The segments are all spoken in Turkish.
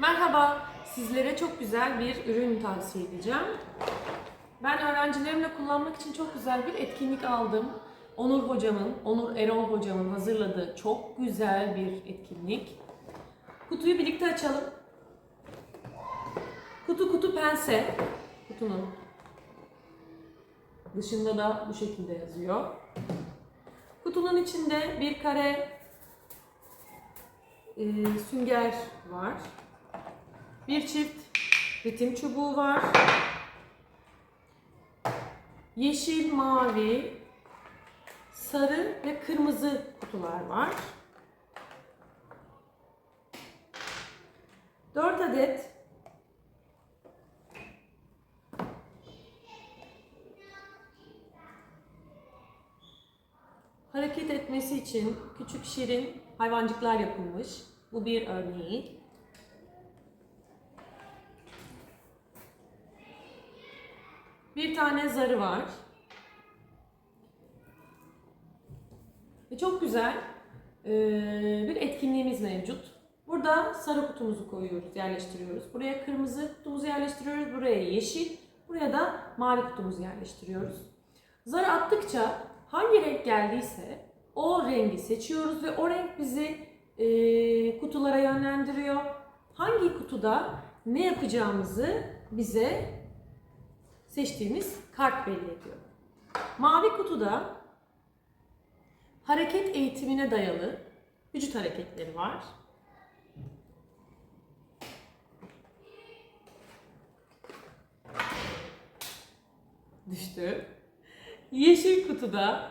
Merhaba, sizlere çok güzel bir ürün tavsiye edeceğim. Ben öğrencilerimle kullanmak için çok güzel bir etkinlik aldım. Onur hocamın, Onur Erol hocamın hazırladığı çok güzel bir etkinlik. Kutuyu birlikte açalım. Kutu kutu pense. Kutunun dışında da bu şekilde yazıyor. Kutunun içinde bir kare e, sünger var. Bir çift ritim çubuğu var. Yeşil, mavi, sarı ve kırmızı kutular var. 4 adet hareket etmesi için küçük şirin hayvancıklar yapılmış. Bu bir örneği. Bir tane zarı var. Ve çok güzel eee, bir etkinliğimiz mevcut. Burada sarı kutumuzu koyuyoruz, yerleştiriyoruz. Buraya kırmızı kutumuzu yerleştiriyoruz. Buraya yeşil, buraya da mavi kutumuzu yerleştiriyoruz. Zarı attıkça hangi renk geldiyse o rengi seçiyoruz ve o renk bizi eee, kutulara yönlendiriyor. Hangi kutuda ne yapacağımızı bize seçtiğimiz kart belli ediyor. Mavi kutuda hareket eğitimine dayalı vücut hareketleri var. Düştü. Yeşil kutuda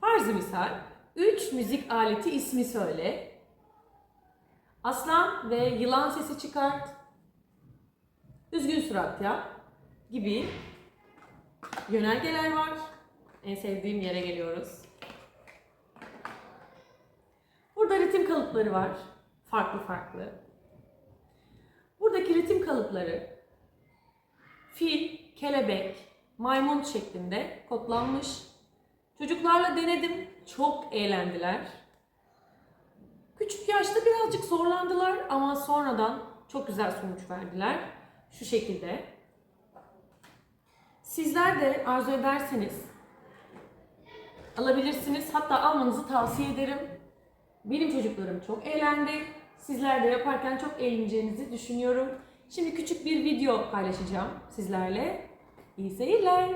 farzı misal 3 müzik aleti ismi söyle. Aslan ve yılan sesi çıkart. Üzgün surat yap gibi yönergeler var. En sevdiğim yere geliyoruz. Burada ritim kalıpları var. Farklı farklı. Buradaki ritim kalıpları fil, kelebek, maymun şeklinde kodlanmış. Çocuklarla denedim. Çok eğlendiler. Küçük yaşta birazcık zorlandılar ama sonradan çok güzel sonuç verdiler. Şu şekilde. Sizler de arzu ederseniz alabilirsiniz. Hatta almanızı tavsiye ederim. Benim çocuklarım çok eğlendi. Sizler de yaparken çok eğleneceğinizi düşünüyorum. Şimdi küçük bir video paylaşacağım sizlerle. İyi seyirler.